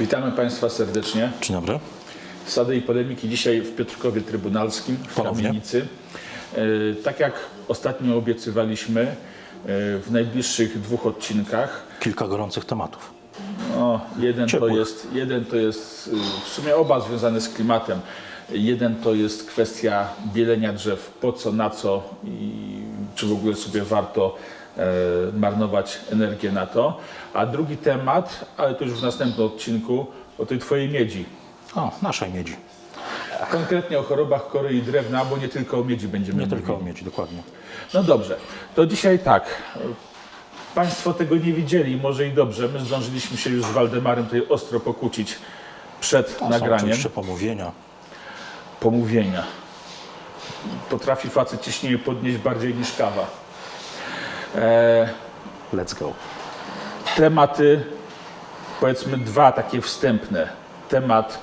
Witamy Państwa serdecznie. Dzień dobry. Sady i polemiki dzisiaj w Piotrkowie Trybunalskim w Ponownie. Kamienicy. E, Tak jak ostatnio obiecywaliśmy, e, w najbliższych dwóch odcinkach Kilka gorących tematów. No, jeden, to jest, jeden to jest y, w sumie oba związane z klimatem. Jeden to jest kwestia bielenia drzew, po co, na co i czy w ogóle sobie warto e, marnować energię na to. A drugi temat, ale to już w następnym odcinku, o tej twojej miedzi. O, naszej miedzi. Konkretnie o chorobach kory i drewna, bo nie tylko o miedzi będziemy Nie mówili. tylko o miedzi, dokładnie. No dobrze, to dzisiaj tak. Państwo tego nie widzieli, może i dobrze. My zdążyliśmy się już z Waldemarem tutaj ostro pokłócić przed To są nagraniem. oczywiście pomówienia. Pomówienia. Potrafi facet ciśnienie podnieść bardziej niż kawa. E, Let's go. tematy, powiedzmy dwa takie wstępne. Temat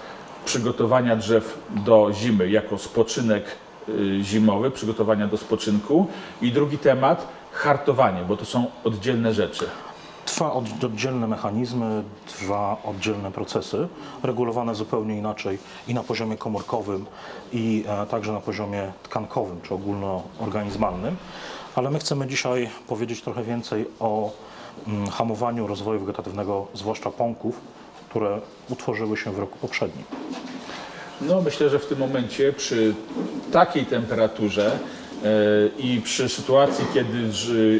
przygotowania drzew do zimy jako spoczynek y, zimowy, przygotowania do spoczynku i drugi temat hartowanie, bo to są oddzielne rzeczy. Dwa od- oddzielne mechanizmy, dwa oddzielne procesy, regulowane zupełnie inaczej i na poziomie komórkowym, i e, także na poziomie tkankowym czy ogólnoorganizmalnym. Ale my chcemy dzisiaj powiedzieć trochę więcej o mm, hamowaniu rozwoju wegetatywnego, zwłaszcza pąków, które utworzyły się w roku poprzednim. No myślę, że w tym momencie przy takiej temperaturze e, i przy sytuacji, kiedy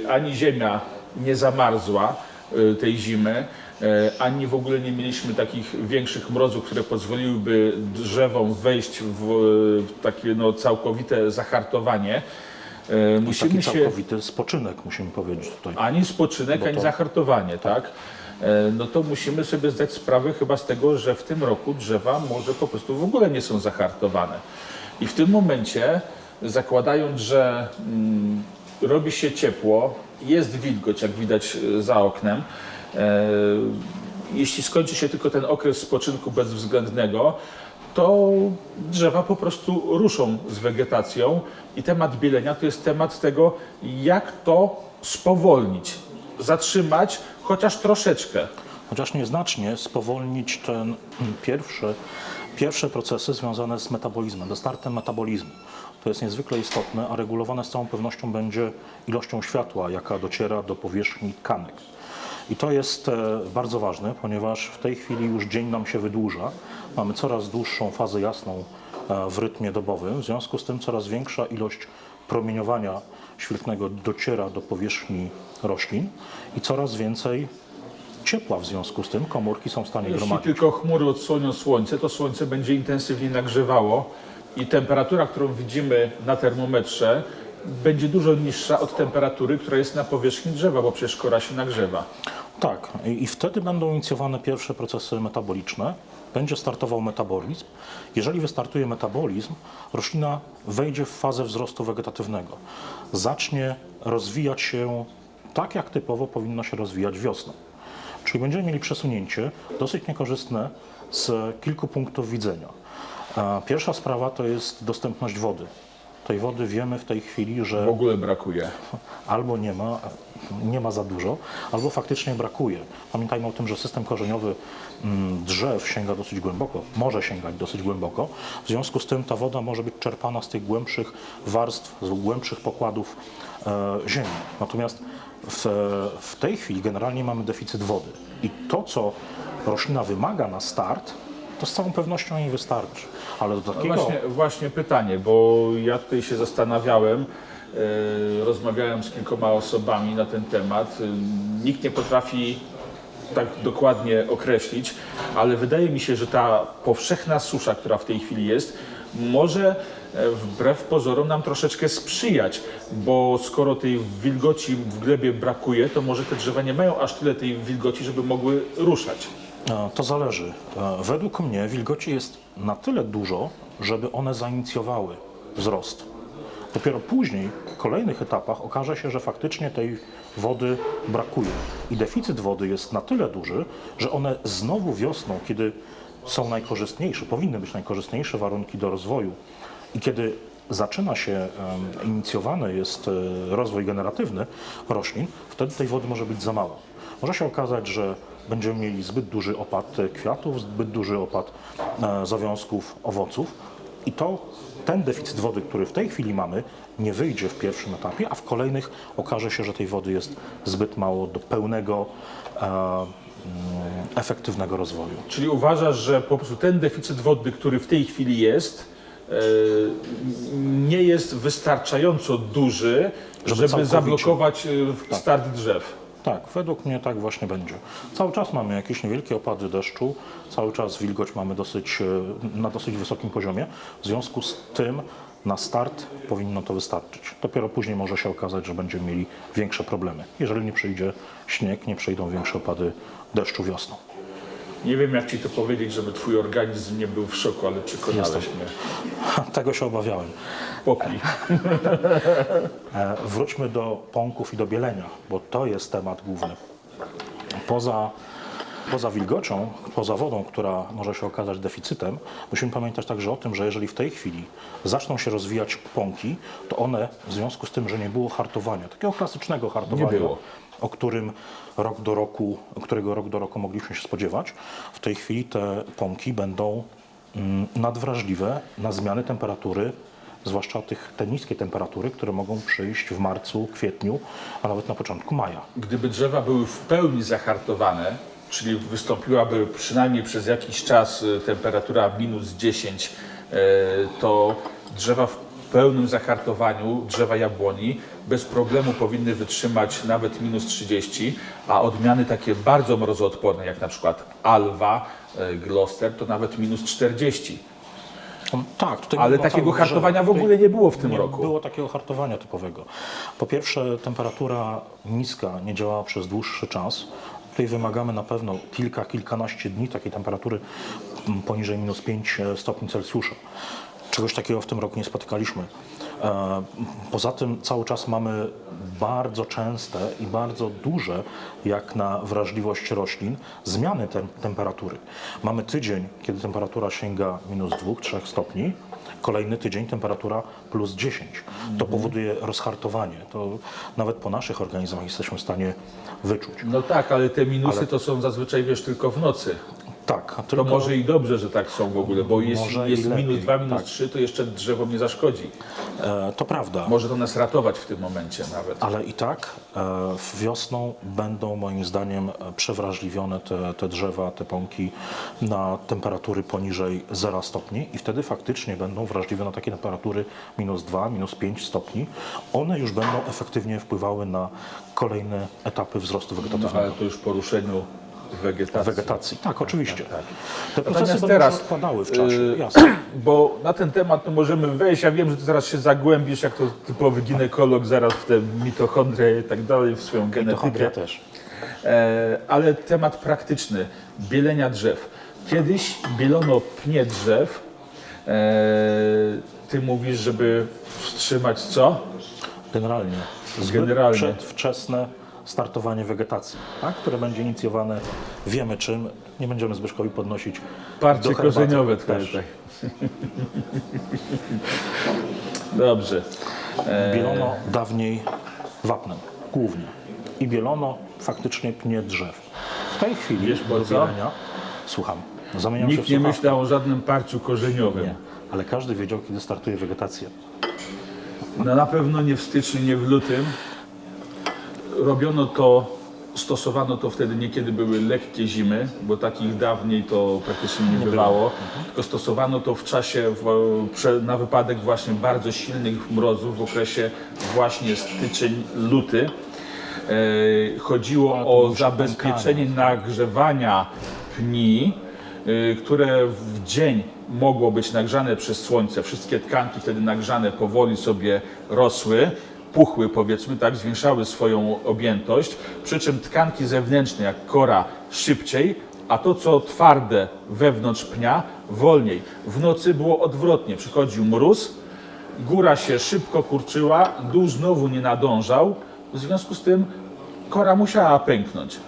ani ziemia nie zamarzła e, tej zimy, e, ani w ogóle nie mieliśmy takich większych mrozów, które pozwoliłyby drzewom wejść w takie no, całkowite zahartowanie, musimy Taki się całkowity spoczynek, musimy powiedzieć tutaj. ani spoczynek, Bo ani to- zahartowanie, tak? E, No to musimy sobie zdać sprawę chyba z tego, że w tym roku drzewa może po prostu w ogóle nie są zahartowane. I w tym momencie, zakładając, że mm, robi się ciepło, jest wilgoć, jak widać e, za oknem, e, jeśli skończy się tylko ten okres spoczynku bezwzględnego, to drzewa po prostu ruszą z wegetacją i temat bielenia to jest temat tego, jak to spowolnić, zatrzymać chociaż troszeczkę. chociaż nieznacznie spowolnić ten pierwszy, pierwsze procesy związane z metabolizmem, ze startem metabolizmu. To jest niezwykle istotne, a regulowane z całą pewnością będzie ilością światła, jaka dociera do powierzchni tkanek. I to jest e, bardzo ważne, ponieważ w tej chwili już dzień nam się wydłuża. Mamy coraz dłuższą fazę jasną e, w rytmie dobowym, w związku z tym coraz większa ilość promieniowania świetlnego dociera do powierzchni roślin i coraz więcej ciepła w związku z tym komórki są w stanie Jeśli gromadzić. tylko chmury odsłonią słońce, to słońce będzie intensywnie nagrzewało i temperatura, którą widzimy na termometrze, będzie dużo niższa od temperatury, która jest na powierzchni drzewa, bo przecież kora się nagrzewa. Tak, i wtedy będą inicjowane pierwsze procesy metaboliczne, będzie startował metabolizm. Jeżeli wystartuje metabolizm, roślina wejdzie w fazę wzrostu wegetatywnego. Zacznie rozwijać się tak, jak typowo powinno się rozwijać wiosną. Czyli będziemy mieli przesunięcie dosyć niekorzystne z kilku punktów widzenia. Pierwsza sprawa to jest dostępność wody. Tej wody wiemy w tej chwili, W że ogóle brakuje. albo nie ma, nie ma za dużo, albo faktycznie brakuje. Pamiętajmy o tym, że system korzeniowy mm, drzew sięga dosyć głęboko, może sięgać dosyć głęboko. W związku z tym ta woda może być czerpana z tych głębszych warstw, z głębszych pokładów e, ziemi. Natomiast w, w tej chwili generalnie mamy deficyt wody. I to, co roślina wymaga na start, to z całą pewnością jej wystarczy. Ale do No takiego... właśnie, właśnie pytanie, bo ja tutaj się zastanawiałem, rozmawiałem z kilkoma osobami na ten temat. E, Nikt nie potrafi tak dokładnie określić, ale wydaje mi się, że ta powszechna susza, która w tej chwili jest, może e, wbrew pozorom nam troszeczkę sprzyjać, bo skoro tej wilgoci w glebie brakuje, to może te drzewa nie mają aż tyle tej wilgoci, żeby mogły ruszać. E, To zależy. E, Według mnie wilgoci jest na tyle dużo, żeby one zainicjowały wzrost. Dopiero później, w kolejnych etapach, okaże się, że faktycznie tej wody brakuje. I deficyt wody jest na tyle duży, że one znowu wiosną, kiedy są najkorzystniejsze, powinny być najkorzystniejsze warunki do rozwoju i kiedy zaczyna się, inicjowany jest e, rozwój generatywny roślin, wtedy tej wody może być za mało. Może się okazać, że będziemy mieli zbyt duży opad kwiatów, zbyt duży opad e, zawiązków owoców i to ten deficyt wody, który w tej chwili mamy, nie wyjdzie w pierwszym etapie, a w kolejnych okaże się, że tej wody jest zbyt mało do pełnego e, mm, efektywnego rozwoju. Czyli uważasz, że po prostu ten deficyt wodny, który w tej chwili jest, e, nie jest wystarczająco duży, żeby, całkowicie. zablokować e, start drzew. Tak, według mnie tak właśnie będzie. Cały czas mamy jakieś niewielkie opady deszczu, cały czas wilgoć mamy dosyć, e, na dosyć wysokim poziomie. W związku z tym na start powinno to wystarczyć. Dopiero później może się okazać, że będziemy mieli większe problemy. Jeżeli nie przyjdzie śnieg, nie przyjdą większe opady deszczu wiosną. Nie wiem, jak ci to powiedzieć, żeby twój organizm nie był w szoku, ale przekonałeś mnie. Tego się obawiałem. Popij. E, Wróćmy do pąków i do bielenia, bo to jest temat główny. Poza, poza wilgocią, poza wodą, która może się okazać deficytem, musimy pamiętać także o tym, że jeżeli w tej chwili zaczną się rozwijać pąki, to one w związku z tym, że nie było hartowania, takiego klasycznego hartowania, Nie było. O którym rok do roku, którego rok do roku mogliśmy się spodziewać, w tej chwili te pąki będą mm, nadwrażliwe na zmiany temperatury, zwłaszcza tych, te niskie temperatury, które mogą przyjść w marcu, kwietniu, a nawet na początku maja. Gdyby drzewa były w pełni zahartowane, czyli wystąpiłaby przynajmniej przez jakiś czas e, temperatura minus 10, e, to drzewa w pełnym zahartowaniu, drzewa jabłoni, bez problemu powinny wytrzymać nawet minus 30, a odmiany takie bardzo mrozoodporne, jak na przykład Alwa, e, Gloucester, to nawet minus 40. No, Tak, Ale takiego hartowania w ogóle nie było w tym nie roku. było takiego hartowania typowego. Po pierwsze, temperatura niska nie działała przez dłuższy czas. Tutaj wymagamy na pewno kilka, kilkanaście dni takiej temperatury m, poniżej minus 5 stopni Celsjusza. Czegoś takiego w tym roku nie spotykaliśmy. E, Poza tym cały czas mamy bardzo częste i bardzo duże, jak na wrażliwość roślin, zmiany tem temperatury. Mamy tydzień, kiedy temperatura sięga minus 2-3 stopni, kolejny tydzień temperatura plus 10. To powoduje rozhartowanie. To nawet po naszych organizmach jesteśmy w stanie wyczuć. No tak, ale te minusy to są zazwyczaj, wiesz, tylko w nocy. Tak, To tylko może i dobrze, że tak są w ogóle, bo jeśli Może jest lepiej, minus 2, minus tak. 3, to jeszcze drzewo nie zaszkodzi. e, to prawda. Może to nas ratować w tym momencie nawet. Ale i tak e, wiosną będą moim zdaniem przewrażliwione te, te drzewa, te pąki na temperatury poniżej 0 stopni i wtedy faktycznie będą wrażliwe na takie temperatury minus 2, minus 5 stopni. One już będą efektywnie wpływały na kolejne etapy wzrostu No, wegetatywnego. ale to już poruszeniu wegetacji. Wegetacji, tak, oczywiście. tak. Te procesy Natomiast będą teraz, się odkładały w czasie, y, jasne. Bo na ten temat to możemy wejść. Ja wiem, że ty zaraz się zagłębisz, jak to typowy ginekolog, zaraz w te mitochondrie i tak dalej, w swoją Mitochondria genetykę. też. E, ale temat praktyczny, bielenia drzew. Kiedyś bielono pnie drzew. E, ty mówisz, żeby wstrzymać co? Generalnie. Zbyt Generalnie. Przedwczesne startowanie wegetacji, tak? które będzie inicjowane wiemy czym. Nie będziemy Zbyszkowi podnosić Parcie herbaty korzeniowe też. Tak. Dobrze. Bielono dawniej wapnem, głównie. I bielono faktycznie pnie drzew. W tej chwili Wiesz po do co? bielenia, słucham, zamieniam się Nikt w nie słuchawkę. myślał o żadnym parciu korzeniowym. Nie, ale każdy wiedział, kiedy startuje wegetacja. No na pewno nie w styczniu, nie w lutym. Robiono to, stosowano to wtedy niekiedy były lekkie zimy, bo takich dawniej to praktycznie nie, bywało. Tylko stosowano to w czasie, w, na wypadek właśnie bardzo silnych mrozów w okresie właśnie styczeń, luty. E, chodziło o zabezpieczenie nagrzewania pni, y, które w dzień mogło być nagrzane przez słońce. Wszystkie tkanki wtedy nagrzane powoli sobie rosły, puchły powiedzmy, tak, zwiększały swoją objętość, przy czym tkanki zewnętrzne jak kora szybciej, a to co twarde wewnątrz pnia wolniej. W nocy było odwrotnie, przychodził mróz, góra się szybko kurczyła, dół znowu nie nadążał, w związku z tym kora musiała pęknąć.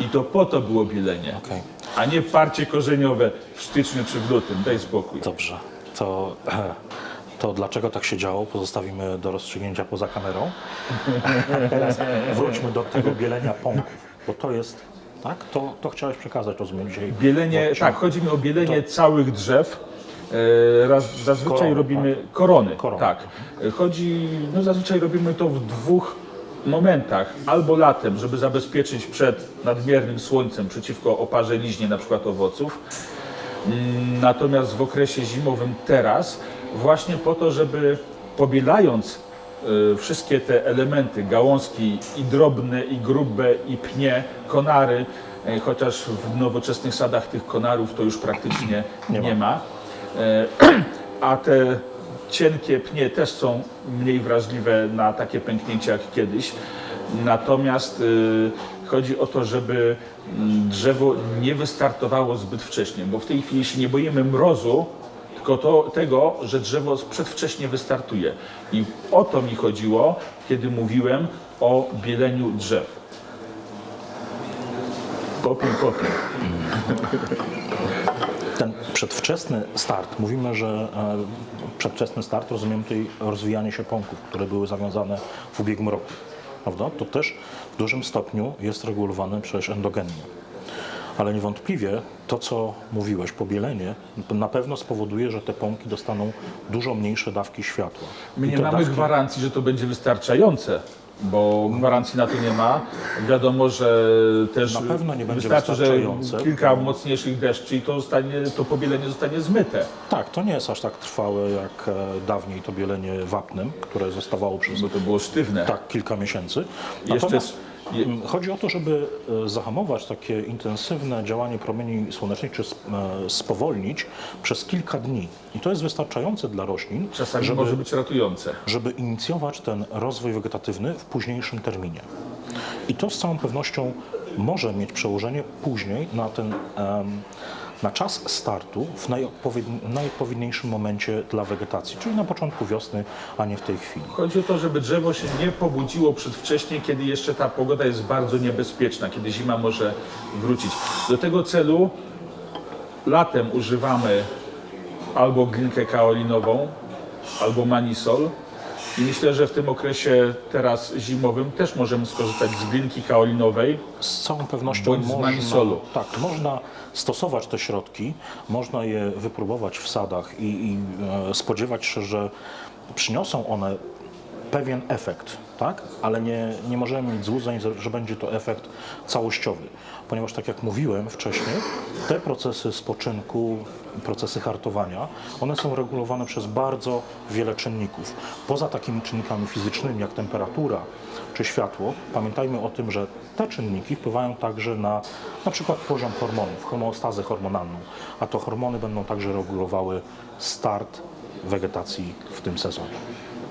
I to po to było bielenie, Okej. a nie parcie korzeniowe w styczniu czy w lutym. Daj spokój. Dobrze, to, to dlaczego tak się działo, pozostawimy do rozstrzygnięcia poza kamerą. Teraz wróćmy do tego bielenia pąków, bo to jest tak? To, to chciałeś przekazać, rozumiem, dzisiaj. Bielenie, tak, chodzi mi o bielenie całych drzew. E, Raz, zazwyczaj Korony, robimy korony, Korony. tak. E, Chodzi, no zazwyczaj robimy to w dwóch momentach. Albo latem, żeby zabezpieczyć przed nadmiernym słońcem przeciwko oparzeliźnie na przykład owoców. Mm, Natomiast w okresie zimowym teraz właśnie po to, żeby pobielając y, wszystkie te elementy, gałązki i drobne, i grube, i pnie, konary, y, chociaż w nowoczesnych sadach tych konarów to już praktycznie nie, Nie ma. E, A te cienkie pnie też są mniej wrażliwe na takie pęknięcia jak kiedyś. Natomiast y, chodzi o to, żeby mm, drzewo nie wystartowało zbyt wcześnie, bo w tej chwili się nie boimy mrozu, tylko to, tego, że drzewo przedwcześnie wystartuje. I o to mi chodziło, kiedy mówiłem o bieleniu drzew. Popiel, popiel. Ten przedwczesny start, mówimy, że e, przedwczesny start, rozumiem tutaj rozwijanie się pąków, które były zawiązane w ubiegłym roku, prawda? To też w dużym stopniu jest regulowane przecież endogennie. Ale niewątpliwie to, co mówiłeś, pobielenie, na pewno spowoduje, że te pąki dostaną dużo mniejsze dawki światła. My I nie te mamy dawki- gwarancji, że to będzie wystarczające, bo gwarancji na to nie ma. Wiadomo, że też Na pewno nie będzie wystarczy, że kilka mocniejszych deszczy i to, zostanie, to pobielenie zostanie zmyte. Tak, to nie jest aż tak trwałe jak e, dawniej to bielenie wapnem, które zostawało przez Bo to było sztywne. tak kilka miesięcy. Jeszcze Natomiast jest- je- mm, chodzi o to, żeby e, zahamować takie intensywne działanie promieni słonecznych, czy e, spowolnić przez kilka dni. I to jest wystarczające dla roślin, Czasami żeby, może być ratujące. żeby inicjować ten rozwój wegetatywny w późniejszym terminie. I to z całą pewnością może mieć przełożenie później na ten em, na czas startu w najodpowiedni- najodpowiedniejszym momencie dla wegetacji, czyli na początku wiosny, a nie w tej chwili. Chodzi o to, żeby drzewo się nie pobudziło przedwcześnie, kiedy jeszcze ta pogoda jest bardzo niebezpieczna, kiedy zima może wrócić. Do tego celu latem używamy albo glinkę kaolinową, albo manisol. I myślę, że w tym okresie teraz zimowym też możemy skorzystać z glinki kaolinowej. Z całą pewnością Bądź z można, manisolu. tak, można stosować te środki, można je wypróbować w sadach i, i e, spodziewać się, że przyniosą one pewien efekt, tak? ale nie, nie możemy mieć złudzeń, że- będzie to efekt całościowy, ponieważ tak jak mówiłem wcześniej, te procesy spoczynku, procesy hartowania, one są regulowane przez bardzo wiele czynników. Poza takimi czynnikami fizycznymi jak temperatura czy światło, pamiętajmy o tym, że te czynniki wpływają także na na przykład poziom hormonów, homeostazę hormonalną, a to hormony będą także regulowały start wegetacji w tym sezonie.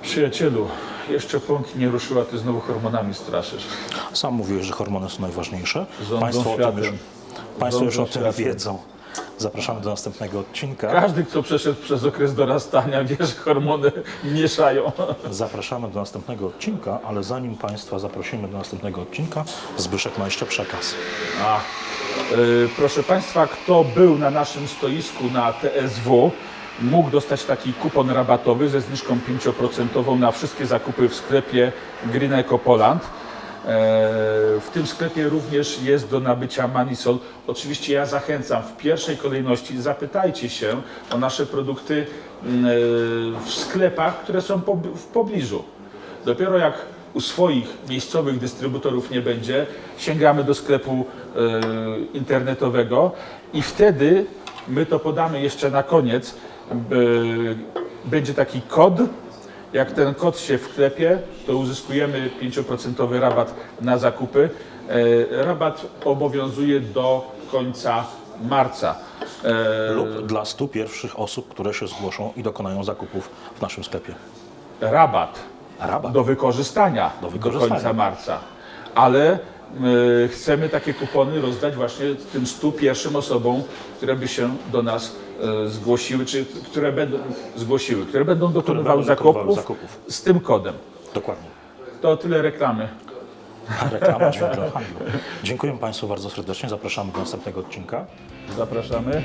Przyjacielu, jeszcze pąki nie ruszyła, ty znowu hormonami straszysz. Sam mówiłeś, że hormony są najważniejsze. Rządzą Państwo, o tym już, państwo już o tym światem. wiedzą. Zapraszamy do następnego odcinka. Każdy, kto przeszedł przez okres dorastania, wie, że hormony mieszają. Zapraszamy do następnego odcinka, ale zanim Państwa zaprosimy do następnego odcinka, Zbyszek ma jeszcze przekaz. A, y, proszę Państwa, kto był na naszym stoisku na TSW, mógł dostać taki kupon rabatowy ze zniżką 5% na wszystkie zakupy w sklepie Green Eco Poland. E, W tym sklepie również jest do nabycia Manisol. Oczywiście ja zachęcam w pierwszej kolejności zapytajcie się o nasze produkty mm, e, w sklepach, które są w pobliżu. Dopiero jak u swoich miejscowych dystrybutorów nie będzie, sięgamy do sklepu e, internetowego i wtedy my to podamy jeszcze na koniec. Będzie taki kod. Jak ten kod się wklepie, to uzyskujemy 5% rabat na zakupy. E, rabat obowiązuje do końca marca. E, Lub dla 100 pierwszych osób, które się zgłoszą i dokonają zakupów w naszym sklepie. rabat. Rabat. do wykorzystania do, wykorzystania. końca marca. Ale chcemy takie kupony rozdać właśnie tym 100 pierwszym osobom, które by się do nas y, zgłosiły, czy które będą zgłosiły, które będą dokonywały, zakupów, zakupów. z tym kodem. Dokładnie. To tyle reklamy. Reklama dźwięk dla handlu. Dziękuję Państwu bardzo serdecznie. Zapraszamy do następnego odcinka. Zapraszamy.